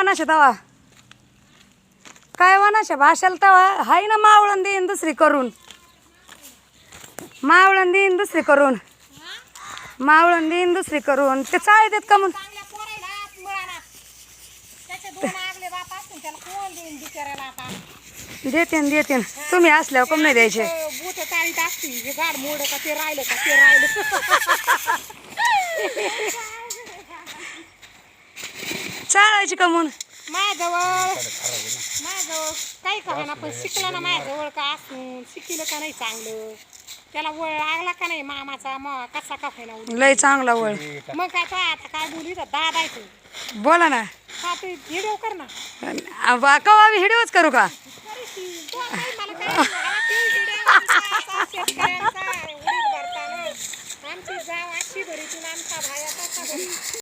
वनाशा तवा. काय वनाशा? भाषाला तवा. हाय ना मावळण देईन दुसरी करून. मावळण देईन दुसरी करून. मावळण देईन दुसरी करून. ते चाळे देत का मग? देते देते तुम्ही असल्यावर कम नाही द्यायचे. बूट हे गाड मोड का ते राहिलं का ते राहिलं? चाळायची का म्हणून माझ्याजवळ माझ्याजवळ काही का ना पण शिकलं ना माझ्याजवळ का असून? शिकलं का नाही चांगलं? त्याला वळ लागला का नाही मामाचा? मग कसा का उडी. लय चांगला वळ. मग काय तो आता काय बोली तर दादायचं बोला ना. हा ते व्हिडिओ कर ना. कवा व्हिडिओच करू का? अरे ती, तो काय मला काय नाही. ते video आमचा, शेतकऱ्यांचा, उडीद भरताना. आमची जाव अशी भरीतून आमचा भाया तसा भरीत.